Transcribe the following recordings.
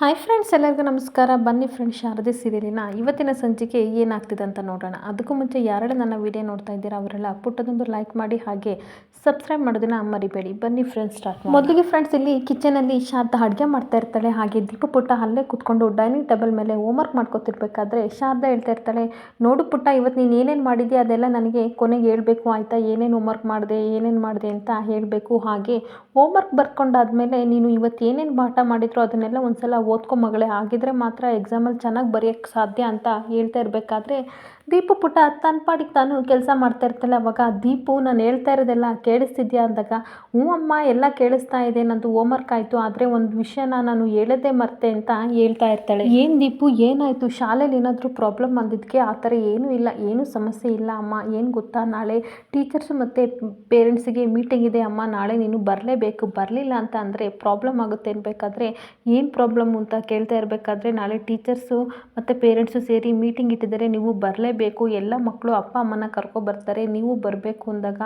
Hi friends ಎಲ್ಲರಿಗೂ ನಮಸ್ಕಾರ. ಬನ್ನಿ ಫ್ರೆಂಡ್ಸ್ ಶಾರದೆ ಸೀರಿಯಲಿನ ಇವತ್ತಿನ ಸಂಚಿಕೆ ಏನಾಗ್ತಿದೆ ಅಂತ ನೋಡೋಣ. ಅದಕ್ಕೂ ಮುಂಚೆ ಯಾರೆಲ್ಲ ನನ್ನ ವಿಡಿಯೋ ನೋಡ್ತಾ ಇದ್ದೀರಾ, ಅವರೆಲ್ಲ ಪುಟ್ಟದೊಂದು ಲೈಕ್ ಮಾಡಿ ಹಾಗೆ ಸಬ್ಸ್ಕ್ರೈಬ್ ಮಾಡೋದನ್ನ ಮರಿಬೇಡಿ. ಬನ್ನಿ ಫ್ರೆಂಡ್ಸ್ ಸ್ಟಾರ್ಟ್ ಮೊದಲಿಗೆ ಫ್ರೆಂಡ್ಸ್ ಇಲ್ಲಿ ಕಿಚನಲ್ಲಿ ಶಾರದಾ ಅಡುಗೆ ಮಾಡ್ತಾ ಇರ್ತಾಳೆ. ಹಾಗೆ ದೀಪ ಪುಟ್ಟ ಅಲ್ಲೇ ಕೂತ್ಕೊಂಡು ಡೈನಿಂಗ್ ಟೇಬಲ್ ಮೇಲೆ ಹೋಮ್ವರ್ಕ್ ಮಾಡ್ಕೊತಿರ್ಬೇಕಾದ್ರೆ ಶಾರದಾ ಹೇಳ್ತಾ ಇರ್ತಾಳೆ, ನೋಡು ಪುಟ್ಟ ಇವತ್ತು ನೀನು ಏನೇನು ಮಾಡಿದ್ಯಾ? ಅದೆಲ್ಲ ನನಗೆ ಕೊನೆಗೆ ಹೇಳಬೇಕು. ಆಯಿತಾ? ಏನೇನು ಹೋಮ್ವರ್ಕ್ ಮಾಡಿದೆ? ಏನೇನು ಮಾಡಿದೆ? ಅಂತ ಹೇಳಬೇಕು. ಹಾಗೆ ಹೋಮ್ವರ್ಕ್ ಬರ್ಕೊಂಡಾದ್ಮೇಲೆ ನೀನು ಇವತ್ತು ಏನೇನು ಪಾಠ ಮಾಡಿದ್ರು ಅದನ್ನೆಲ್ಲ ಒಂದ್ಸಲ ಓದ್ಕೊ ಮಗಳೇ ಆಗಿದ್ರೆ ಮಾತ್ರ ಎಕ್ಸಾಮಲ್ಲಿ ಚೆನ್ನಾಗಿ ಬರೆಯೋಕ್ಕೆ ಸಾಧ್ಯ ಅಂತ ಹೇಳ್ತಾ ಇರಬೇಕಾದ್ರೆ ದೀಪು ಪುಟ್ಟ ತನ್ನ ಪಾಡಿಗೆ ತಾನು ಕೆಲಸ ಮಾಡ್ತಾ ಇರ್ತಾಳೆ. ಅವಾಗ ದೀಪು, ನಾನು ಹೇಳ್ತಾ ಇರೋದೆಲ್ಲ ಕೇಳಿಸ್ತಿದ್ಯಾ? ಅಂದಾಗ, ಹ್ಞೂ ಅಮ್ಮ, ಎಲ್ಲ ಕೇಳಿಸ್ತಾ ಇದೆ. ನಂದು ಹೋಮ್ವರ್ಕ್ ಆಯಿತು. ಆದರೆ ಒಂದು ವಿಷಯನ ನಾನು ಹೇಳದೆ ಮರ್ತೆ ಅಂತ ಹೇಳ್ತಾ ಇರ್ತಾಳೆ. ಏನು ದೀಪು? ಏನಾಯಿತು? ಶಾಲೆಯಲ್ಲಿ ಏನಾದರೂ ಪ್ರಾಬ್ಲಮ್ ಬಂದಿದ್ದಕ್ಕೆ ಆ ಥರ ಏನೂ ಇಲ್ಲ. ಏನೂ ಸಮಸ್ಯೆ ಇಲ್ಲ ಅಮ್ಮ. ಏನು ಗೊತ್ತಾ? ನಾಳೆ ಟೀಚರ್ಸು ಮತ್ತು ಪೇರೆಂಟ್ಸಿಗೆ ಮೀಟಿಂಗ್ ಇದೆ ಅಮ್ಮ. ನಾಳೆ ನೀನು ಬರಲೇಬೇಕು. ಬರಲಿಲ್ಲ ಅಂತ ಅಂದರೆ ಪ್ರಾಬ್ಲಮ್ ಆಗುತ್ತೆ ಅನ್ಬೇಕಾದ್ರೆ ಏನು ಪ್ರಾಬ್ಲಮ್ ಅಂತ ಕೇಳ್ತಾ ಇರಬೇಕಾದ್ರೆ ನಾಳೆ ಟೀಚರ್ಸು ಮತ್ತು ಪೇರೆಂಟ್ಸು ಸೇರಿ ಮೀಟಿಂಗ್ ಇಟ್ಟಿದ್ದಾರೆ. ನೀವು ಬರಲೇಬೇಕು. ಎಲ್ಲ ಮಕ್ಕಳು ಅಪ್ಪ ಅಮ್ಮನ ಕರ್ಕೊಬರ್ತಾರೆ ನೀವು ಬರಬೇಕು ಅಂದಾಗ,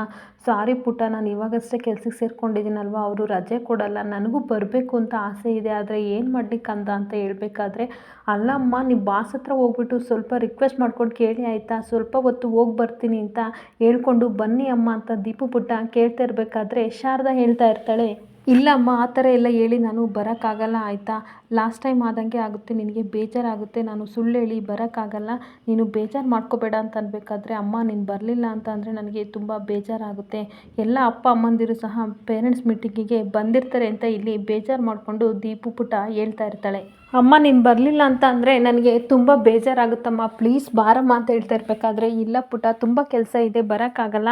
ಸಾರಿ ಪುಟ್ಟ, ನಾನು ಇವಾಗಷ್ಟೇ ಕೆಲ್ಸಕ್ಕೆ ಸೇರ್ಕೊಂಡಿದ್ದೀನಲ್ವ, ಅವರು ರಜೆ ಕೊಡಲ್ಲ, ನನಗೂ ಬರಬೇಕು ಅಂತ ಆಸೆ ಇದೆ, ಆದರೆ ಏನು ಮಾಡ್ಲಿಕ್ಕೆ ಅಂದ ಅಂತ ಹೇಳ್ಬೇಕಾದ್ರೆ ಅಲ್ಲಮ್ಮ ನೀವು ಬಾಸ್ ಹತ್ರ ಹೋಗ್ಬಿಟ್ಟು ಸ್ವಲ್ಪ ರಿಕ್ವೆಸ್ಟ್ ಮಾಡ್ಕೊಂಡು ಕೇಳಿ ಆಯಿತಾ, ಸ್ವಲ್ಪ ಹೊತ್ತು ಹೋಗಿ ಬರ್ತೀನಿ ಅಂತ ಹೇಳ್ಕೊಂಡು ಬನ್ನಿ ಅಮ್ಮ, ಅಂತ ದೀಪು ಪುಟ್ಟ ಕೇಳ್ತಾ ಇರಬೇಕಾದ್ರೆ ಶಾರದಾ ಹೇಳ್ತಾ ಇರ್ತಾಳೆ. ಇಲ್ಲ ಅಮ್ಮ, ಆ ಥರ ಎಲ್ಲ ಹೇಳಿ ನಾನು ಬರೋಕ್ಕಾಗಲ್ಲ, ಆಯಿತಾ? ಲಾಸ್ಟ್ ಟೈಮ್ ಆದಂಗೆ ಆಗುತ್ತೆ, ನಿನಗೆ ಬೇಜಾರಾಗುತ್ತೆ, ನಾನು ಸುಳ್ಳು ಹೇಳಿ ಬರೋಕ್ಕಾಗಲ್ಲ, ನೀನು ಬೇಜಾರು ಮಾಡ್ಕೋಬೇಡ ಅಂತ ಅನ್ಬೇಕಾದ್ರೆ, ಅಮ್ಮ ನೀನು ಬರಲಿಲ್ಲ ಅಂತ ಅಂದರೆ ನನಗೆ ತುಂಬ ಬೇಜಾರಾಗುತ್ತೆ. ಎಲ್ಲ ಅಪ್ಪ ಅಮ್ಮಂದಿರು ಸಹ ಪೇರೆಂಟ್ಸ್ ಮೀಟಿಂಗಿಗೆ ಬಂದಿರ್ತಾರೆ ಅಂತ ಇಲ್ಲಿ ಬೇಜಾರು ಮಾಡಿಕೊಂಡು ದೀಪು ಪುಟ ಹೇಳ್ತಾ ಇರ್ತಾಳೆ. ಅಮ್ಮ, ನೀನು ಬರಲಿಲ್ಲ ಅಂತ ಅಂದರೆ ನನಗೆ ತುಂಬ ಬೇಜಾರಾಗುತ್ತಮ್ಮ. ಪ್ಲೀಸ್ ಬಾರಮ್ಮ ಅಂತ ಹೇಳ್ತಾ ಇರಬೇಕಾದ್ರೆ, ಇಲ್ಲ ಪುಟ ತುಂಬ ಕೆಲಸ ಇದೆ, ಬರೋಕ್ಕಾಗಲ್ಲ.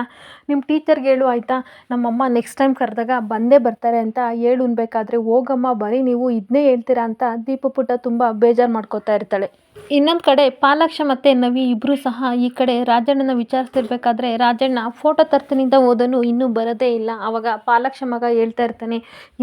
ನಿಮ್ಮ ಟೀಚರ್ಗೆ ಹೇಳು, ಆಯಿತಾ? ನಮ್ಮಮ್ಮ ನೆಕ್ಸ್ಟ್ ಟೈಮ್ ಕರೆದಾಗ ಬಂದೇ ಬರ್ತಾರೆ ಅಂತ ಹೇಳು ಅನ್ಬೇಕಾದ್ರೆ, ಹೋಗಮ್ಮ, ಬರೀ ನೀವು ಇದನ್ನೇ ಹೇಳ್ತೀರಾ ಅಂತ ದೀಪ ಪುಟ ತುಂಬ ಬೇಜಾರು ಮಾಡ್ಕೋತಾ ಇರ್ತಾಳೆ. ಇನ್ನೊಂದು ಕಡೆ ಪಾಲಾಕ್ಷ ಮತ್ತು ನವಿ ಇಬ್ಬರೂ ಸಹ ಈ ಕಡೆ ರಾಜಣ್ಣನ ವಿಚಾರಿಸ್ತಿರ್ಬೇಕಾದ್ರೆ ರಾಜಣ್ಣ ಫೋಟೋ ತರ್ತೀನಿಂದ ಓದೋನು ಇನ್ನೂ ಬರೋದೇ ಇಲ್ಲ. ಆವಾಗ ಪಾಲಾಕ್ಷ ಮಗ ಹೇಳ್ತಾ ಇರ್ತಾನೆ,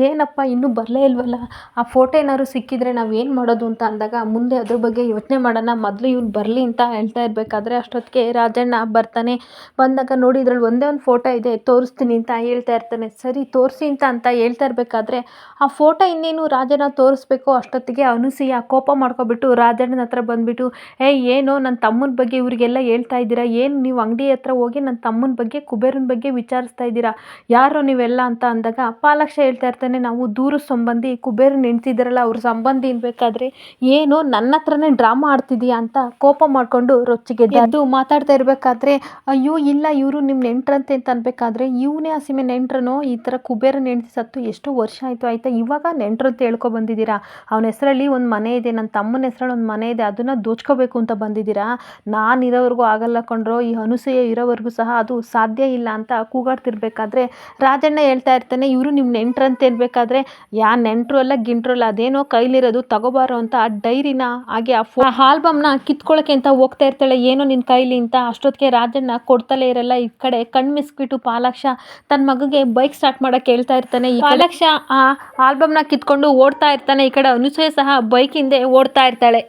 ಏನಪ್ಪ, ಇನ್ನೂ ಬರಲೇ ಇಲ್ವಲ್ಲ? ಆ ಫೋಟೋ ಏನಾದ್ರು ಸಿಕ್ಕಿದ್ರೆ ನಾವು ಏನು ಮಾಡೋದು? ಅಂತ ಅಂದಾಗ, ಮುಂದೆ ಅದ್ರ ಬಗ್ಗೆ ಯೋಚನೆ ಮಾಡೋಣ, ಮೊದಲು ಇವ್ನು ಬರಲಿ ಅಂತ ಹೇಳ್ತಾ ಇರಬೇಕಾದ್ರೆ ಅಷ್ಟೊತ್ತಿಗೆ ರಾಜಣ್ಣ ಬರ್ತಾನೆ. ಬಂದಾಗ ನೋಡಿ ಇದ್ರಲ್ಲಿ ಒಂದೇ ಒಂದು ಫೋಟೋ ಇದೆ, ತೋರಿಸ್ತೀನಿ ಅಂತ ಹೇಳ್ತಾ ಇರ್ತಾನೆ. ಸರಿ, ತೋರಿಸಿ ಅಂತ ಅಂತ ಹೇಳ್ತಾ ಇರಬೇಕಾದ್ರೆ ಆ ಫೋಟೋ ಇನ್ನೇನು ರಾಜಣ್ಣ ತೋರಿಸ್ಬೇಕು ಅಷ್ಟೊತ್ತಿಗೆ ಅನುಸೂಯ ಕೋಪ ಮಾಡ್ಕೊಬಿಟ್ಟು ರಾಜಣ್ಣನ ಹತ್ರ ಬಂದುಬಿಟ್ಟು, ಏ, ಏನೋ? ನನ್ನ ತಮ್ಮನ ಬಗ್ಗೆ ಇವರಿಗೆಲ್ಲ ಹೇಳ್ತಾ ಇದ್ದೀರಾ? ಏನು? ನೀವು ಅಂಗಡಿ ಹತ್ರ ಹೋಗಿ ನನ್ನ ತಮ್ಮನ ಬಗ್ಗೆ, ಕುಬೇರನ ಬಗ್ಗೆ ವಿಚಾರಿಸ್ತಾ ಇದ್ದೀರಾ? ಯಾರೋ ನೀವೆಲ್ಲ? ಅಂತ ಅಂದಾಗ, ಪಾಲಕ್ಷ ಹೇಳ್ತಾ ಇರ್ತಾನೆ, ನಾವು ದೂರ ಸಂಬಂಧಿ ಕುಬೇರನ ನೆನೆಸಿದಿರಲ್ಲ ಅವ್ರ ಸಂಬಂಧಿ ಇನ್ಬೇಕಾದ್ರೆ ಏನು? ನನ್ನ ಹತ್ರನೇ ಡ್ರಾಮಾ ಆಡ್ತಿದೀಯಾ? ಅಂತ ಕೋಪ ಮಾಡಿಕೊಂಡು ರೊಚ್ಚಿಗೆ ಅದು ಮಾತಾಡ್ತಾ ಇರಬೇಕಾದ್ರೆ, ಅಯ್ಯೋ, ಇಲ್ಲ, ಇವರು ನಿಮ್ಮ ನೆಂಟ್ರಂತೆ ಅಂತ ಅನ್ಬೇಕಾದ್ರೆ, ಇವನೇ ಆ ಸಿಮೆ ನೆಂಟ್ರನೋ? ಈ ಥರ ಕುಬೇರ ನೆಂಟಿ ಸತ್ತು ಎಷ್ಟೋ ವರ್ಷ ಆಯಿತು, ಆಯಿತಾ? ಇವಾಗ ನೆಂಟ್ರು ಅಂತ ಹೇಳ್ಕೊ ಬಂದಿದ್ದೀರಾ? ಅವನ ಹೆಸರಲ್ಲಿ ಒಂದು ಮನೆ ಇದೆ ನನ್ನ ತಮ್ಮನ ಹೆಸರಲ್ಲಿ ಒಂದು ಮನೆ ಇದೆ ಅದನ್ನು ದೋಚ್ಕೋಬೇಕು ಅಂತ ಬಂದಿದ್ದೀರಾ? ನಾನು ಇರೋವರೆಗೂ ಆಗಲ್ಲ ಕೊಂಡ್ರೋ ಈ ಅನುಸೂಯ ಇರೋವರೆಗೂ ಸಹ ಅದು ಸಾಧ್ಯ ಇಲ್ಲ ಅಂತ ಕೂಗಾಡ್ತಿರ್ಬೇಕಾದ್ರೆ ರಾಜಣ್ಣ ಹೇಳ್ತಾ ಇರ್ತಾನೆ, ಇವರು ನಿಮ್ಮ ನೆಂಟ್ರು ಅಂತ ಹೇಳ್ಬೇಕಾದ್ರೆ, ಯಾ ನೆಂಟ್ರು ಅಲ್ಲ ಗಿಂಟ್ರು ಅಲ್ಲ ಅದೇನೋ ಕೈಲಿರೋದು ತಗೋಬಾರೋ ಅಂತ ಆ ಡೈರಿನ ಹಾಗೆ ಆ ಫೋ ಆಲ್ಬಮ್ನ ಕಿತ್ಕೊಳ್ಳೋಕೆ ಅಂತ ಹೋಗ್ತಾ ಇರ್ತಾಳೆ, ಏನೋ ನಿನ್ನ ಕೈಲಿ ಅಂತ. ಅಷ್ಟೊತ್ತಿಗೆ ರಾಜಣ್ಣ ಕೊಡ್ತಲೇ ಇರಲ್ಲ, ಈ ಕಡೆ ಕಣ್ಣು ಮಿಸ್ಬಿಟ್ಟು ಪಾಲಾಕ್ಷ ತನ್ನ ಮಗುಗೆ ಬೈಕ್ ಸ್ಟಾರ್ಟ್ ಮಾಡೋಕೆ ಹೇಳ್ತಾ ಇರ್ತಾನೆ. ಈ ಪಾಲಾಕ್ಷ ಆ ಆಲ್ಬಮ್ನ ಕಿತ್ಕೊಂಡು ಓಡ್ತಾ ಇರ್ತಾನೆ, ಈ ಕಡೆ ಅನುಸೂಯ ಸಹ ಬೈಕ್ ಹಿಂದೆ ಓಡ್ತಾ ಇರ್ತಾಳೆ.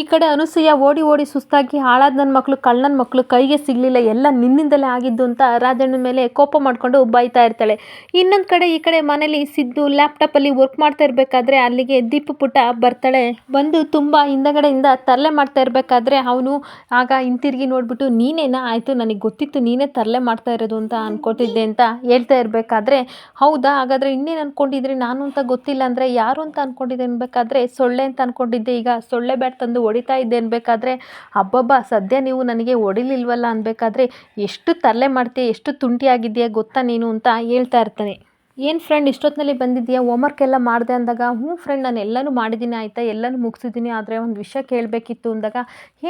ಈ ಕಡೆ ಅನುಸೂಯ ಓಡಿ ಓಡಿ ಸುಸ್ತಾಗಿ ಹಾಳಾದ ನನ್ನ ಮಕ್ಕಳು ಕಳ್ಳನ ಮಕ್ಕಳು ಕೈಗೆ ಸಿಗಲಿಲ್ಲ, ಎಲ್ಲ ನಿನ್ನಿಂದಲೇ ಆಗಿದ್ದು ಅಂತ ರಾಜಣ್ಣನ ಮೇಲೆ ಕೋಪ ಮಾಡಿಕೊಂಡು ಬೈತಾ ಇರ್ತಾಳೆ. ಇನ್ನೊಂದು ಕಡೆ ಈ ಕಡೆ ಮನೇಲಿ ಸಿದ್ದು ಲ್ಯಾಪ್ಟಾಪಲ್ಲಿ ವರ್ಕ್ ಮಾಡ್ತಾ ಇರಬೇಕಾದ್ರೆ ಅಲ್ಲಿಗೆ ದೀಪು ಪುಟ ಬರ್ತಾಳೆ. ಬಂದು ತುಂಬ ಹಿಂದಗಡೆಯಿಂದ ತರಲೆ ಮಾಡ್ತಾ ಇರಬೇಕಾದ್ರೆ ಅವನು ಆಗ ಹಿಂತಿರುಗಿ ನೋಡ್ಬಿಟ್ಟು, ನೀನೇನಾ? ಆಯಿತು, ನನಗೆ ಗೊತ್ತಿತ್ತು ನೀನೇ ತರಲೆ ಮಾಡ್ತಾ ಇರೋದು ಅಂತ ಅನ್ಕೋತಿದ್ದೆ ಅಂತ ಹೇಳ್ತಾ ಇರಬೇಕಾದ್ರೆ, ಹೌದಾ? ಹಾಗಾದರೆ ಇನ್ನೇನು ಅಂದ್ಕೊಂಡಿದ್ರಿ ನಾನು ಅಂತ ಗೊತ್ತಿಲ್ಲ ಅಂದರೆ ಯಾರು ಅಂತ ಅಂದ್ಕೊಂಡಿದ್ದೆ ಅನ್ಬೇಕಾದ್ರೆ, ಸೊಳ್ಳೆ ಅಂತ ಅಂದ್ಕೊಂಡಿದ್ದೆ ಈಗ ಸೊಳ್ಳೆ ಬ್ಯಾಟ್ ತಂದು ಹೊಡಿತಾ ಇದ್ದೆ ಅನ್ಬೇಕಾದ್ರೆ, ಅಬ್ಬಬ್ಬ, ಸದ್ಯ ನೀವು ನನಗೆ ಹೊಡಿಲಿಲ್ವಲ್ಲ ಅನ್ಬೇಕಾದ್ರೆ, ಎಷ್ಟು ತರಲೆ ಮಾಡ್ತೀಯ, ಎಷ್ಟು ತುಂಟಿಯಾಗಿದ್ದೀಯ ಗೊತ್ತಾ ನೀನು? ಅಂತ ಹೇಳ್ತಾ ಇರ್ತಾನೆ. ಏನು ಫ್ರೆಂಡ್ ಇಷ್ಟೊತ್ತಿನಲ್ಲಿ ಬಂದಿದ್ದೀಯಾ ಹೋಮ್ವರ್ಕ್ ಎಲ್ಲ ಮಾಡಿದೆ ಅಂದಾಗ, ಹ್ಞೂ ಫ್ರೆಂಡ್ ನಾನು ಎಲ್ಲನೂ ಮಾಡಿದ್ದೀನಿ ಆಯಿತಾ? ಎಲ್ಲನೂ ಮುಗಿಸಿದ್ದೀನಿ. ಆದರೆ ಒಂದು ವಿಷಯ ಕೇಳಬೇಕಿತ್ತು ಅಂದಾಗ,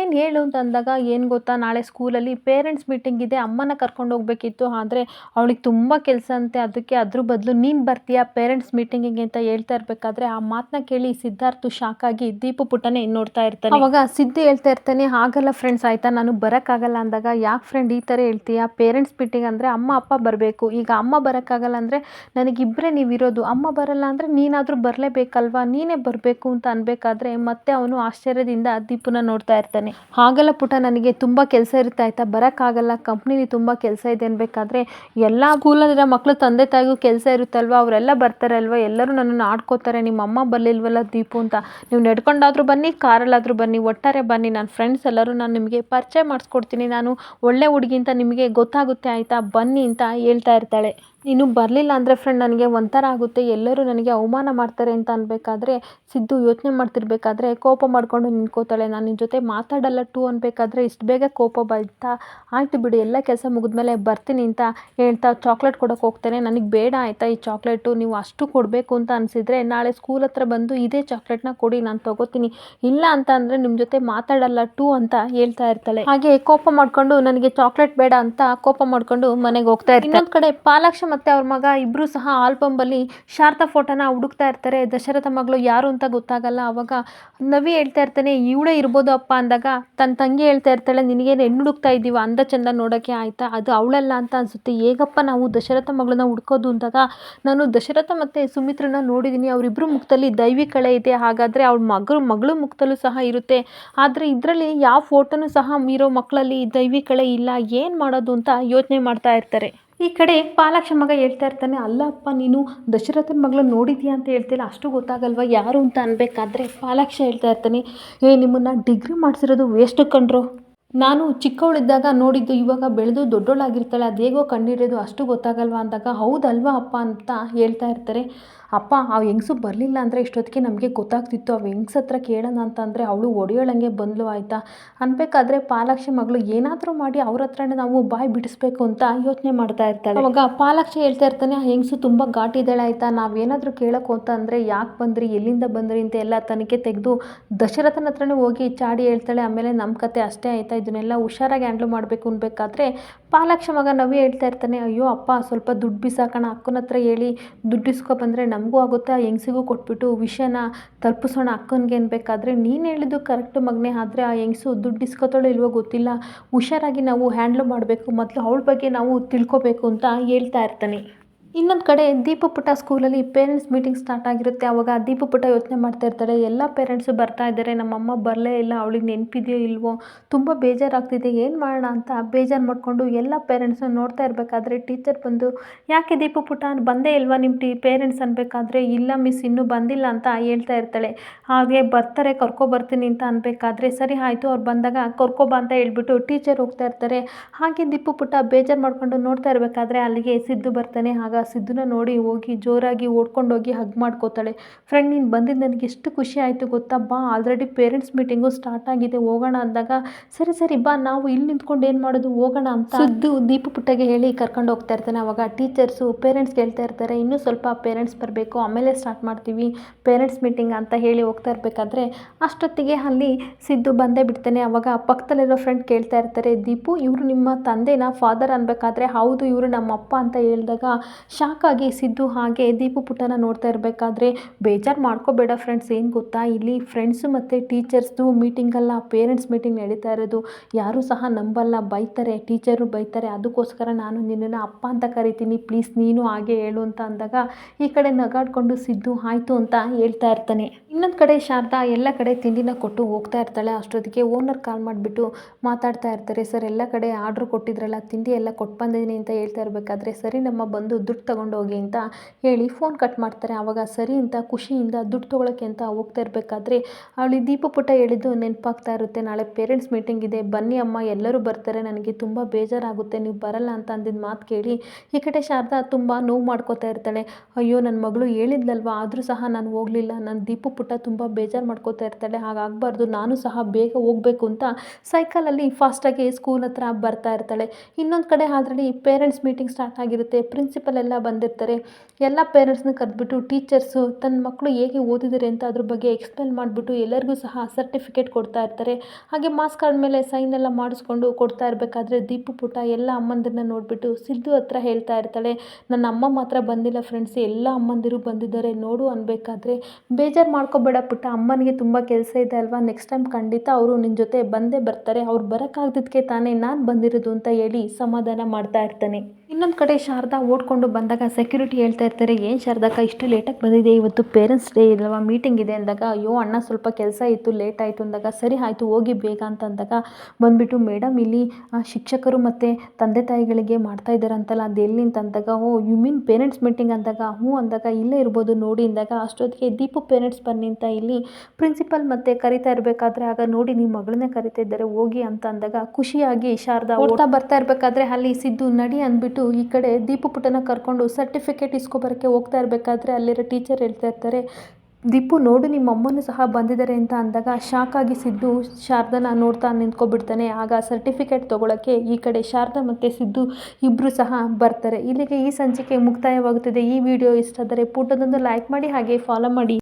ಏನು ಹೇಳು? ಅಂತ ಅಂದಾಗ, ಏನು ಗೊತ್ತಾ? ನಾಳೆ ಸ್ಕೂಲಲ್ಲಿ ಪೇರೆಂಟ್ಸ್ ಮೀಟಿಂಗ್ ಇದೆ. ಅಮ್ಮನ ಕರ್ಕೊಂಡು ಹೋಗಬೇಕಿತ್ತು. ಆದರೆ ಅವಳಿಗೆ ತುಂಬ ಕೆಲಸ ಅಂತೆ. ಅದಕ್ಕೆ ಅದ್ರ ಬದಲು ನೀನು ಬರ್ತೀಯಾ? ಪೇರೆಂಟ್ಸ್ ಮೀಟಿಂಗಿಗೆ ಅಂತ ಹೇಳ್ತಾ ಇರಬೇಕಾದ್ರೆ, ಆ ಮಾತನ್ನ ಕೇಳಿ ಸಿದ್ಧಾರ್ಥ ಶಾಕ್ ಆಗಿ ದೀಪು ಪುಟ್ಟನೆ ನೋಡ್ತಾ ಇರ್ತಾನೆ. ಅವಾಗ ಸಿದ್ದು ಹೇಳ್ತಾ ಇರ್ತಾನೆ ಆಗಲ್ಲ ಫ್ರೆಂಡ್ಸ್ ಆಯಿತಾ? ನಾನು ಬರೋಕ್ಕಾಗಲ್ಲ ಅಂದಾಗ, ಯಾಕೆ ಫ್ರೆಂಡ್ ಈ ಥರ ಹೇಳ್ತೀಯಾ? ಪೇರೆಂಟ್ಸ್ ಮೀಟಿಂಗ್ ಅಂದರೆ ಅಮ್ಮ, ಅಪ್ಪ ಬರಬೇಕು. ಈಗ ಅಮ್ಮ ಬರೋಕ್ಕಾಗಲ್ಲ ಅಂದರೆ ನನಗಿಬ್ಬರೇ ನೀವಿರೋದು, ಅಮ್ಮ ಬರಲ್ಲ ಅಂದರೆ ನೀನಾದರೂ ಬರಲೇಬೇಕಲ್ವಾ? ನೀನೇ ಬರಬೇಕು ಅಂತ ಅನ್ಬೇಕಾದ್ರೆ ಮತ್ತೆ ಅವನು ಆಶ್ಚರ್ಯದಿಂದ ದೀಪುನ ನೋಡ್ತಾ ಇರ್ತಾನೆ. ಹಾಗಲ್ಲ ಪುಟ ನನಗೆ ತುಂಬ ಕೆಲಸ ಇರುತ್ತೆ ಆಯಿತಾ ಬರೋಕ್ಕಾಗಲ್ಲ, ಕಂಪ್ನಿಲಿ ತುಂಬ ಕೆಲಸ ಇದೆ ಅನ್ಬೇಕಾದ್ರೆ ಎಲ್ಲ ಸ್ಕೂಲಲ್ಲಿರೋ ಮಕ್ಕಳು ತಂದೆ ತಾಯಿಗೂ ಕೆಲಸ ಇರುತ್ತಲ್ವ? ಅವರೆಲ್ಲ ಬರ್ತಾರೆ ಅಲ್ವಾ ಎಲ್ಲರೂ ನನ್ನನ್ನು ಆಡ್ಕೋತಾರೆ. ನಿಮ್ಮ ಅಮ್ಮ ಬರಲಿಲ್ವಲ್ಲ ದೀಪು ಅಂತ. ನೀವು ನಡ್ಕೊಂಡಾದರೂ ಬನ್ನಿ, ಕಾರಲ್ಲಾದರೂ ಬನ್ನಿ, ಒಟ್ಟಾರೆ ಬನ್ನಿ. ನನ್ನ ಫ್ರೆಂಡ್ಸ್ ಎಲ್ಲರೂ ನಾನು ನಿಮಗೆ ಪರಿಚಯ ಮಾಡಿಸ್ಕೊಡ್ತೀನಿ. ನಾನು ಒಳ್ಳೆ ಹುಡುಗಿ ಅಂತ ನಿಮಗೆ ಗೊತ್ತಾಗುತ್ತೆ ಆಯಿತಾ? ಬನ್ನಿ ಅಂತ ಹೇಳ್ತಾ ಇರ್ತಾಳೆ. ನೀನು ಬರಲಿಲ್ಲ ಅಂದರೆ ಫ್ರೆಂಡ್ ನನಗೆ ಒಂಥರ ಆಗುತ್ತೆ, ಎಲ್ಲರೂ ನನಗೆ ಅವಮಾನ ಮಾಡ್ತಾರೆ ಅಂತ ಅನ್ಬೇಕಾದ್ರೆ, ಸಿದ್ದು ಯೋಚನೆ ಮಾಡ್ತಿರ್ಬೇಕಾದ್ರೆ ಕೋಪ ಮಾಡ್ಕೊಂಡು ನಿಂತ್ಕೋತಾಳೆ. ನಾನು ನಿನ್ನ ಜೊತೆ ಮಾತಾಡಲ್ಲ ಟು ಅನ್ಬೇಕಾದ್ರೆ ಇಷ್ಟು ಬೇಗ ಕೋಪ ಬಂತಾ ಆಯಿತು ಬಿಡು, ಎಲ್ಲ ಕೆಲಸ ಮುಗಿದ್ಮೇಲೆ ಬರ್ತೀನಿ ಅಂತ ಹೇಳ್ತಾ ಚಾಕ್ಲೇಟ್ ಕೊಡೋಕೆ ಹೋಗ್ತೇನೆ. ನನಗೆ ಬೇಡ ಆಯಿತಾ ಈ ಚಾಕ್ಲೇಟು ನೀವು ಅಷ್ಟು ಕೊಡಬೇಕು ಅಂತ ಅನಿಸಿದ್ರೆ ನಾಳೆ ಸ್ಕೂಲ್ ಹತ್ರ ಬಂದು ಇದೇ ಚಾಕ್ಲೇಟ್ನ ಕೊಡಿ, ನಾನು ತಗೋತೀನಿ. ಇಲ್ಲ ಅಂತ ಅಂದರೆ ನಿಮ್ಮ ಜೊತೆ ಮಾತಾಡಲ್ಲ ಟು ಅಂತ ಹೇಳ್ತಾ ಇರ್ತಾಳೆ. ಹಾಗೆ ಕೋಪ ಮಾಡಿಕೊಂಡು, ನನಗೆ ಚಾಕ್ಲೇಟ್ ಬೇಡ ಅಂತ ಕೋಪ ಮಾಡಿಕೊಂಡು ಮನೆಗೆ ಹೋಗ್ತಾ ಇರ್ತಾರೆ ಇನ್ನೊಂದು ಕಡೆ ಪಾಲಾಕ್ಷ ಮತ್ತೆ ಅವ್ರ ಮಗ ಇಬ್ಬರೂ ಸಹ ಆಲ್ಬಂಬಲ್ಲಿ ಶಾರದಾ ಫೋಟೋನ ಹುಡುಕ್ತಾ ಇರ್ತಾರೆ. ದಶರಥ ಮಗಳು ಯಾರು ಅಂತ ಗೊತ್ತಾಗಲ್ಲ. ಆವಾಗ ನವಿ ಹೇಳ್ತಾ ಇರ್ತಾನೆ, ಇವಳೇ ಇರ್ಬೋದು ಅಪ್ಪ ಅಂದಾಗ ತನ್ನ ತಂಗಿ ಹೇಳ್ತಾ ಇರ್ತಾಳೆ, ನಿನಗೇನು ಹೆಣ್ಣು ಹುಡುಕ್ತಾ ಇದ್ದೀವ? ಅಂದ ಚಂದ ನೋಡೋಕ್ಕೆ ಆಯ್ತಾ? ಅದು ಅವಳಲ್ಲ ಅಂತ ಅನ್ಸುತ್ತೆ. ಹೇಗಪ್ಪ ನಾವು ದಶರಥ ಮಗಳನ್ನ ಹುಡ್ಕೋದು? ಅಂದಾಗ, ನಾನು ದಶರಥ ಮತ್ತು ಸುಮಿತ್ರನ ನೋಡಿದ್ದೀನಿ ಅವರಿಬ್ಬರು ಮುಖದಲ್ಲಿ ದೈವಿ ಕಳೆ ಇದೆ. ಹಾಗಾದರೆ ಅವಳ ಮಗಳು ಮಗಳು ಮುಖದಲ್ಲೂ ಸಹ ಇರುತ್ತೆ. ಆದರೆ ಇದರಲ್ಲಿ ಯಾವ ಫೋಟೋನೂ ಸಹ ಇರೋ ಮಕ್ಕಳಲ್ಲಿ ದೈವಿ ಕಳೆ ಇಲ್ಲ. ಏನು ಮಾಡೋದು? ಅಂತ ಯೋಚನೆ ಮಾಡ್ತಾ ಇರ್ತಾರೆ. ಈ ಕಡೆ ಪಾಲಾಕ್ಷ ಮಗ ಹೇಳ್ತಾ ಇರ್ತಾನೆ ಅಲ್ಲ ಅಪ್ಪ ನೀನು ದಶರಥನ ಮಗಳು ನೋಡಿದ್ಯಾ ಅಂತ ಹೇಳ್ತಿಲ್ಲ, ಅಷ್ಟು ಗೊತ್ತಾಗಲ್ವ? ಯಾರು ಅಂತ ಅನ್ಬೇಕಾದ್ರೆ ಪಾಲಾಕ್ಷ ಹೇಳ್ತಾ ಇರ್ತಾನೆ, ಏ, ನಿಮ್ಮನ್ನು ಡಿಗ್ರಿ ಮಾಡಿಸಿರೋದು ವೇಸ್ಟ್ ಕಂಡ್ರು ನಾನು ಚಿಕ್ಕವಳಿದ್ದಾಗ ನೋಡಿದ್ದು ಇವಾಗ ಬೆಳೆದು ದೊಡ್ಡವಳಾಗಿರ್ತಾಳೆ ಅದು ಹೇಗೋ ಕಂಡಿಡಿಯೋದು ಅಷ್ಟು ಗೊತ್ತಾಗಲ್ವಾ? ಅಂದಾಗ, ಹೌದಲ್ವಾ ಅಪ್ಪ? ಅಂತ ಹೇಳ್ತಾ ಇರ್ತಾರೆ. ಅಪ್ಪ, ಆ ಹೆಂಗ್ಸು ಬರಲಿಲ್ಲ ಅಂದರೆ ಇಷ್ಟೊತ್ತಿಗೆ ನಮಗೆ ಗೊತ್ತಾಗ್ತಿತ್ತು, ಆ ಹೆಂಗ್ಸ್ ಹತ್ರ ಕೇಳೋಣ ಅಂತಂದರೆ ಅವಳು ಒಡೆಯೋಳಂಗೆ ಬಂದ್ಲು, ಆಯಿತಾ? ಅನ್ಬೇಕಾದ್ರೆ ಪಾಲಾಕ್ಷಿ ಮಗಳು ಏನಾದರೂ ಮಾಡಿ ಅವ್ರ ಹತ್ರನೇ ನಾವು ಬಾಯಿ ಬಿಡಿಸ್ಬೇಕು ಅಂತ ಯೋಚನೆ ಮಾಡ್ತಾ ಇರ್ತಾಳೆ. ಅವಾಗ ಪಾಲಾಕ್ಷಿ ಹೇಳ್ತಾ ಇರ್ತಾನೆ, ಆ ಹೆಂಗ್ಸು ತುಂಬ ಘಾಟಿದಾಳೆ ಆಯಿತಾ? ನಾವೇನಾದರೂ ಕೇಳೋಕು ಅಂತ ಅಂದರೆ ಯಾಕೆ ಬಂದ್ರಿ, ಎಲ್ಲಿಂದ ಬಂದ್ರಿ ಅಂತ ಎಲ್ಲ ತನಿಖೆ ತೆಗೆದು ದಶರಥನ ಹತ್ರನೇ ಹೋಗಿ ಚಾಡಿ ಹೇಳ್ತಾಳೆ, ಆಮೇಲೆ ನಮ್ಮ ಕತೆ ಅಷ್ಟೇ ಆಯಿತಾ? ಇದನ್ನೆಲ್ಲ ಹುಷಾರಾಗಿ ಹ್ಯಾಂಡ್ಲ್ ಮಾಡಬೇಕು ಅನ್ಬೇಕಾದ್ರೆ ಪಾಲಾಕ್ಷಿ ಮಗ ನವಿ ಹೇಳ್ತಾ ಇರ್ತಾನೆ, ಅಯ್ಯೋ ಅಪ್ಪ, ಸ್ವಲ್ಪ ದುಡ್ಡು ಬಿಸಾಕೋಣ, ಅಕ್ಕನ ಹತ್ರ ಹೇಳಿ ದುಡ್ಡು ಇಸ್ಕೊ ಬಂದರೆ ನಮಗೂ ಆಗುತ್ತೆ? ಆ ಹೆಂಗ್ಸಿಗೂ ಕೊಟ್ಬಿಟ್ಟು ವಿಷಯನ ತಲುಪಿಸೋಣ ಅಕ್ಕನಿಗೆ ಅನ್ಬೇಕಾದ್ರೆ ನೀನು ಹೇಳಿದ್ದು ಕರೆಕ್ಟ್ ಮಗನೇ. ಆದರೆ ಆ ಹೆಂಗ್ಸು ದುಡ್ಡು ಇಸ್ಕೋತಾಳೋ ಇಲ್ವೋ ಗೊತ್ತಿಲ್ಲ. ಹುಷಾರಾಗಿ ನಾವು ಹ್ಯಾಂಡ್ಲ್ ಮಾಡಬೇಕು. ಮೊದಲು ಅವಳ ಬಗ್ಗೆ ನಾವು ತಿಳ್ಕೊಬೇಕು ಅಂತ ಹೇಳ್ತಾ ಇರ್ತಾನೆ. ಇನ್ನೊಂದು ಕಡೆ ದೀಪ ಸ್ಕೂಲಲ್ಲಿ ಪೇರೆಂಟ್ಸ್ ಮೀಟಿಂಗ್ ಸ್ಟಾರ್ಟ್ ಆಗಿರುತ್ತೆ. ಅವಾಗ ದೀಪ ಯೋಚನೆ ಮಾಡ್ತಾ ಇರ್ತಾರೆ, ಎಲ್ಲ ಪೇರೆಂಟ್ಸು ಬರ್ತಾ ಇದ್ದಾರೆ ನಮ್ಮಮ್ಮ ಬರಲೇ ಇಲ್ಲ, ಅವಳಿಗೆ ನೆನಪಿದೆಯೋ ಇಲ್ವೋ? ತುಂಬ ಬೇಜಾರಾಗ್ತಿದೆ, ಏನು ಮಾಡೋಣ ಅಂತ ಬೇಜಾರು ಮಾಡಿಕೊಂಡು ಎಲ್ಲ ಪೇರೆಂಟ್ಸ್ನ ನೋಡ್ತಾ ಇರಬೇಕಾದ್ರೆ ಟೀಚರ್ ಬಂದು, ಯಾಕೆ ದೀಪ ಬಂದೇ ಇಲ್ವಾ ನಿಮ್ಮ ಟಿ ಪೇರೆಂಟ್ಸ್ ಅನ್ಬೇಕಾದ್ರೆ, ಇಲ್ಲ ಮಿಸ್ ಇನ್ನೂ ಬಂದಿಲ್ಲ ಅಂತ ಹೇಳ್ತಾ ಇರ್ತಾಳೆ. ಹಾಗೆ ಬರ್ತಾರೆ ಕರ್ಕೊಬರ್ತೀನಿ ಅಂತ ಅನ್ಬೇಕಾದ್ರೆ, ಸರಿ ಆಯಿತು, ಅವ್ರು ಬಂದಾಗ ಕರ್ಕೊಬಾ ಅಂತ ಹೇಳ್ಬಿಟ್ಟು ಟೀಚರ್ ಹೋಗ್ತಾ ಇರ್ತಾರೆ. ಹಾಗೆ ದೀಪು ಪುಟ್ಟ ಬೇಜಾರು ಮಾಡಿಕೊಂಡು ನೋಡ್ತಾ ಇರಬೇಕಾದ್ರೆ ಅಲ್ಲಿಗೆ ಸಿದ್ದು ಬರ್ತಾನೆ. ಆಗ ಸಿದ್ದುನ ನೋಡಿ ಹೋಗಿ ಜೋರಾಗಿ ಓಡ್ಕೊಂಡು ಹೋಗಿ ಹಗ್ ಮಾಡ್ಕೋತಾಳೆ. ಫ್ರೆಂಡ್ ನೀನು ಬಂದಿದ್ದು ನನಗೆ ಎಷ್ಟು ಖುಷಿ ಆಯಿತು ಗೊತ್ತಾ? ಬಾ ಆಲ್ರೆಡಿ ಪೇರೆಂಟ್ಸ್ ಮೀಟಿಂಗು ಸ್ಟಾರ್ಟ್ ಆಗಿದೆ, ಹೋಗೋಣ ಅಂದಾಗ, ಸರಿ ಸರಿ, ಬಾ, ನಾವು ಇಲ್ಲಿ ನಿಂತ್ಕೊಂಡು ಏನು ಮಾಡೋದು? ಹೋಗೋಣ ಅಂತ. ಸಿದ್ದು ದೀಪ ಪುಟ್ಟಗೆ ಹೇಳಿ ಕರ್ಕೊಂಡು ಹೋಗ್ತಾ ಇರ್ತಾನೆ. ಅವಾಗ ಟೀಚರ್ಸು ಪೇರೆಂಟ್ಸ್ ಹೇಳ್ತಾ ಇರ್ತಾರೆ, ಇನ್ನೂ ಸ್ವಲ್ಪ ಪೇರೆಂಟ್ಸ್ ಬರಬೇಕು, ಆಮೇಲೆ ಸ್ಟಾರ್ಟ್ ಮಾಡ್ತೀವಿ ಪೇರೆಂಟ್ಸ್ ಮೀಟಿಂಗ್ ಅಂತ ಹೇಳಿ ಹೋಗ್ತಾ ಇರಬೇಕಾದ್ರೆ, ಅಷ್ಟೊತ್ತಿಗೆ ಅಲ್ಲಿ ಸಿದ್ದು ಬಂದೇ ಬಿಡ್ತಾನೆ. ಅವಾಗ ಪಕ್ಕದಲ್ಲಿರೋ ಫ್ರೆಂಡ್ ಕೇಳ್ತಾ ಇರ್ತಾರೆ, ದೀಪು, ಇವರು ನಿಮ್ಮ ತಂದೆನ? ಫಾದರ್ ಅನ್ಬೇಕಾದ್ರೆ, ಹೌದು, ಇವರು ನಮ್ಮ ಅಪ್ಪ ಅಂತ ಹೇಳಿದಾಗ ಶಾಕ್ ಆಗಿ ಸಿದ್ದು ಹಾಗೆ ದೀಪು ಪುಟ್ಟನ ನೋಡ್ತಾ ಇರಬೇಕಾದ್ರೆ ಬೇಜಾರು ಮಾಡ್ಕೋಬೇಡ ಫ್ರೆಂಡ್ಸ್ ಏನು ಗೊತ್ತಾ? ಇಲ್ಲಿ ಫ್ರೆಂಡ್ಸು ಮತ್ತು ಟೀಚರ್ಸ್ದು ಮೀಟಿಂಗಲ್ಲ ಪೇರೆಂಟ್ಸ್ ಮೀಟಿಂಗ್ ನಡೀತಾ ಇರೋದು. ಯಾರೂ ಸಹ ನಂಬಲ್ಲ, ಬೈತಾರೆ ಟೀಚರು ಬೈತಾರೆ. ಅದಕ್ಕೋಸ್ಕರ ನಾನು ನಿನ್ನನ್ನು ಅಪ್ಪ ಅಂತ ಕರಿತೀನಿ. ಪ್ಲೀಸ್ ನೀನು ಹಾಗೆ ಹೇಳು ಅಂತ ಅಂದಾಗ ಈ ಕಡೆ ನಗಾಡ್ಕೊಂಡು ಸಿದ್ದು ಆಯಿತು ಅಂತ ಹೇಳ್ತಾ ಇರ್ತಾನೆ. ಇನ್ನೊಂದು ಕಡೆ ಶಾರದಾ ಎಲ್ಲ ಕಡೆ ತಿಂಡಿನ ಕೊಟ್ಟು ಹೋಗ್ತಾ ಇರ್ತಾಳೆ. ಅಷ್ಟೊತ್ತಿಗೆ ಓನರ್ ಕಾಲ್ ಮಾಡಿಬಿಟ್ಟು ಮಾತಾಡ್ತಾ ಇರ್ತಾರೆ. ಸರ್, ಎಲ್ಲ ಕಡೆ ಆರ್ಡ್ರ್ ಕೊಟ್ಟಿದ್ರಲ್ಲ, ತಿಂಡಿ ಎಲ್ಲ ಕೊಟ್ಟು ಬಂದಿದ್ದೀನಿ ಅಂತ ಹೇಳ್ತಾ ಇರಬೇಕಾದ್ರೆ, ಸರಿ ನಮ್ಮ ಬಂದು ದುಡ್ಡು ತಗೊಂಡು ಹೋಗಿ ಅಂತ ಹೇಳಿ ಫೋನ್ ಕಟ್ ಮಾಡ್ತಾರೆ. ಆವಾಗ ಸರಿ ಅಂತ ಖುಷಿಯಿಂದ ದುಡ್ಡು ತೊಗೊಳಕ್ಕೆ ಅಂತ ಹೋಗ್ತಾ ಇರಬೇಕಾದ್ರೆ ಅವಳಿ ದೀಪ ಪುಟ್ಟ ಹೇಳಿದ್ದು ನೆನಪಾಗ್ತಾ ಇರುತ್ತೆ. ನಾಳೆ ಪೇರೆಂಟ್ಸ್ ಮೀಟಿಂಗ್ ಇದೆ. ಬನ್ನಿ ಅಮ್ಮ, ಎಲ್ಲರೂ ಬರ್ತಾರೆ. ನನಗೆ ತುಂಬ ಬೇಜಾರಾಗುತ್ತೆ. ನೀವು ಬರಲ್ಲ ಅಂತ ಅಂದಿದ್ದ ಮಾತು ಕೇಳಿ ಈ ಕಡೆ ಶಾರದಾ ತುಂಬ ನೋವು ಮಾಡ್ಕೋತಾ ಇರ್ತಾಳೆ. ಅಯ್ಯೋ ನನ್ನ ಮಗಳು ಹೇಳಿದ್ಲಲ್ವ? ಆದರೂ ಸಹ ನಾನು ಹೋಗಲಿಲ್ಲ. ನನ್ನ ದೀಪು ಪುಟ್ಟ ತುಂಬ ಬೇಜಾರು ಮಾಡ್ಕೋತಾ ಇರ್ತಾಳೆ. ಹಾಗಾಗಬಾರ್ದು. ನಾನು ಸಹ ಬೇಗ ಹೋಗಬೇಕು ಅಂತ ಸೈಕಲಲ್ಲಿ ಫಾಸ್ಟಾಗಿ ಸ್ಕೂಲ್ ಹತ್ರ ಬರ್ತಾ ಇರ್ತಾಳೆ. ಇನ್ನೊಂದು ಕಡೆ ಅದರಲ್ಲಿ ಪೇರೆಂಟ್ಸ್ ಮೀಟಿಂಗ್ ಸ್ಟಾರ್ಟ್ ಆಗಿರುತ್ತೆ. ಪ್ರಿನ್ಸಿಪಲ್ ಎಲ್ಲ ಬಂದಿರ್ತಾರೆ. ಎಲ್ಲ ಪೇರೆಂಟ್ಸ್ನ ಕರೆದ್ಬಿಟ್ಟು ಟೀಚರ್ಸು ತನ್ನ ಮಕ್ಕಳು ಹೇಗೆ ಓದಿದ್ದಾರೆ ಅಂತ ಅದ್ರ ಬಗ್ಗೆ ಎಕ್ಸ್ಪ್ಲೇನ್ ಮಾಡಿಬಿಟ್ಟು ಎಲ್ಲರಿಗೂ ಸಹ ಸರ್ಟಿಫಿಕೇಟ್ ಕೊಡ್ತಾ ಇರ್ತಾರೆ. ಹಾಗೆ ಮಾಸ್ಕ್ ಕಾರ್ಡ್ ಮೇಲೆ ಸೈನ್ ಎಲ್ಲ ಮಾಡಿಸ್ಕೊಂಡು ಕೊಡ್ತಾ ಇರಬೇಕಾದ್ರೆ ದೀಪು ಪುಟ ಎಲ್ಲ ಅಮ್ಮಂದಿರನ್ನ ನೋಡಿಬಿಟ್ಟು ಸಿದ್ದು ಹತ್ರ ಹೇಳ್ತಾ ಇರ್ತಾಳೆ, ನನ್ನ ಅಮ್ಮ ಮಾತ್ರ ಬಂದಿಲ್ಲ ಫ್ರೆಂಡ್ಸ್ ಎಲ್ಲ ಅಮ್ಮಂದಿರು ಬಂದಿದ್ದಾರೆ, ನೋಡು ಅನ್ಬೇಕಾದ್ರೆ ಬೇಜಾರು ಮಾಡ್ಕೋಬೇಡ ಪುಟ್ಟ, ಅಮ್ಮನಿಗೆ ತುಂಬ ಕೆಲಸ ಇದೆ ಅಲ್ವಾ ನೆಕ್ಸ್ಟ್ ಟೈಮ್ ಖಂಡಿತ ಅವರು ನಿನ್ನ ಜೊತೆ ಬಂದೇ ಬರ್ತಾರೆ, ಅವ್ರು ಬರೋಕ್ಕಾಗ್ದಿದ್ದಕ್ಕೆ ತಾನೇ ನಾನು ಬಂದಿರೋದು ಅಂತ ಹೇಳಿ ಸಮಾಧಾನ ಮಾಡ್ತಾ ಇರ್ತಾನೆ. ಇನ್ನೊಂದು ಕಡೆ ಶಾರದಾ ಓಡ್ಕೊಂಡು ಬಂದಾಗ ಸೆಕ್ಯೂರಿಟಿ ಹೇಳ್ತಾ ಇರ್ತಾರೆ ಏನು ಶಾರದಾಕ್ಕ ಇಷ್ಟು ಲೇಟಾಗಿ ಬಂದಿದೆ ಇವತ್ತು ಪೇರೆಂಟ್ಸ್ ಡೇ ಇಲ್ಲವಾ ಮೀಟಿಂಗ್ ಇದೆ ಅಂದಾಗ ಅಯ್ಯೋ ಅಣ್ಣ ಸ್ವಲ್ಪ ಕೆಲಸ ಇತ್ತು ಲೇಟ್ ಆಯಿತು ಅಂದಾಗ ಸರಿ ಆಯಿತು ಹೋಗಿ ಬೇಗ ಅಂತ ಅಂದಾಗ ಬಂದುಬಿಟ್ಟು ಮೇಡಮ್ ಇಲ್ಲಿ ಶಿಕ್ಷಕರು ಮತ್ತು ತಂದೆ ತಾಯಿಗಳಿಗೆ ಮಾಡ್ತಾ ಇದ್ದಾರಂತಲ್ಲ ಅದು ಎಲ್ಲಿ ಅಂತ ಅಂದಾಗ oh you mean parents meeting ಅಂದಾಗ? ಹ್ಞೂ ಅಂದಾಗ ಇಲ್ಲೇ ಇರ್ಬೋದು ನೋಡಿ ಅಂದಾಗ ಅಷ್ಟೊತ್ತಿಗೆ ದೀಪು ಪೇರೆಂಟ್ಸ್ ಬನ್ನಿ ಅಂತ ಇಲ್ಲಿ ಪ್ರಿನ್ಸಿಪಲ್ ಮತ್ತೆ ಕರಿತಾ ಇರಬೇಕಾದ್ರೆ ಆಗ ನೋಡಿ ನಿಮ್ಮ ಮಗಳನ್ನೇ ಕರಿತಾ ಇದ್ದಾರೆ ಹೋಗಿ ಅಂತ ಅಂದಾಗ ಖುಷಿಯಾಗಿ ಶಾರದಾ ಓಡ್ತಾ ಬರ್ತಾ ಇರಬೇಕಾದ್ರೆ ಅಲ್ಲಿ ಸಿದ್ದು ನಡಿ ಅಂದ್ಬಿಟ್ಟು ಈ ಕಡೆ ದೀಪು ಪುಟ್ಟನ ಕರ್ಕೊಂಡು ಸರ್ಟಿಫಿಕೇಟ್ ಇಸ್ಕೊಬರೋಕ್ಕೆ ಹೋಗ್ತಾ ಇರಬೇಕಾದ್ರೆ ಅಲ್ಲಿರೋ ಟೀಚರ್ ಹೇಳ್ತಾ ಇರ್ತಾರೆ, ದೀಪು ನೋಡು, ನಿಮ್ಮ ಅಮ್ಮನೂ ಸಹ ಬಂದಿದ್ದಾರೆ ಅಂತ ಅಂದಾಗ ಶಾಕ್ ಆಗಿ ಸಿದ್ದು ಶಾರದನ ನೋಡ್ತಾ ನಿಂತ್ಕೊಬಿಡ್ತಾನೆ. ಆಗ ಸರ್ಟಿಫಿಕೇಟ್ ತೊಗೊಳಕ್ಕೆ ಈ ಕಡೆ ಶಾರದಾ ಮತ್ತು ಸಿದ್ದು ಇಬ್ಬರು ಸಹ ಬರ್ತಾರೆ. ಇಲ್ಲಿಗೆ ಈ ಸಂಚಿಕೆ ಮುಕ್ತಾಯವಾಗುತ್ತದೆ. ಈ ವಿಡಿಯೋ ಇಷ್ಟ ಆದರೆ ಪುಟದೊಂದು ಲೈಕ್ ಮಾಡಿ, ಹಾಗೆ ಫಾಲೋ ಮಾಡಿ.